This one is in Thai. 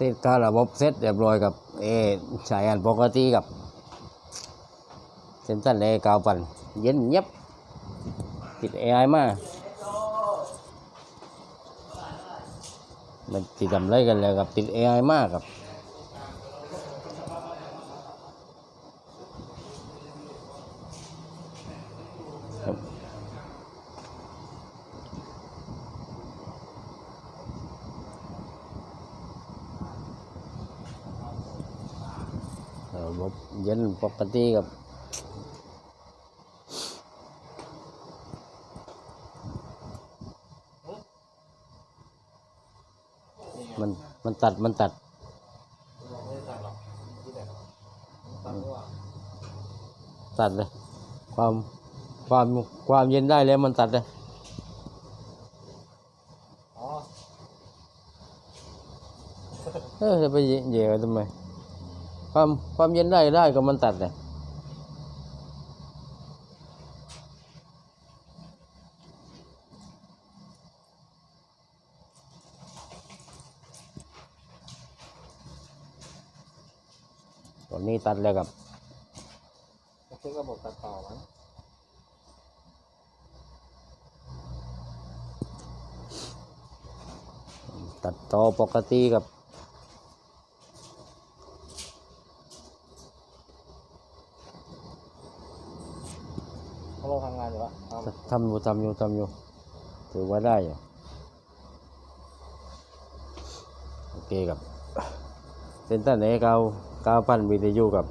ติดถ้าระบบเซตเรียบร้อยกับเอใช้งานปกติกับเซนตันเอเก่าปันเย็นเย็บติดเอไอมามันติดทำไรกันเลยกับติดเอไอมากครับ เย็นปกติกับมันมันตัดมันตัดตัดเลยความความความเย็นได้แล้วมันตัดเลยเออจะไปเหย่กันทำไม ความความเย็นได้ได้ก็มันตัดเลยตอนนี้ตัดแล้วครับเช็คระบบตัดต่อมั้งตัดต่อปกติกับ เขาเราทำงานอยู่แล้วทำทำอยู่ทำอยู่ทำอยู่ ถือว่าได้อยู่ โอเคครับ เซ็นเตอร์ไหนเก้าเก้าพันวิทยุกับ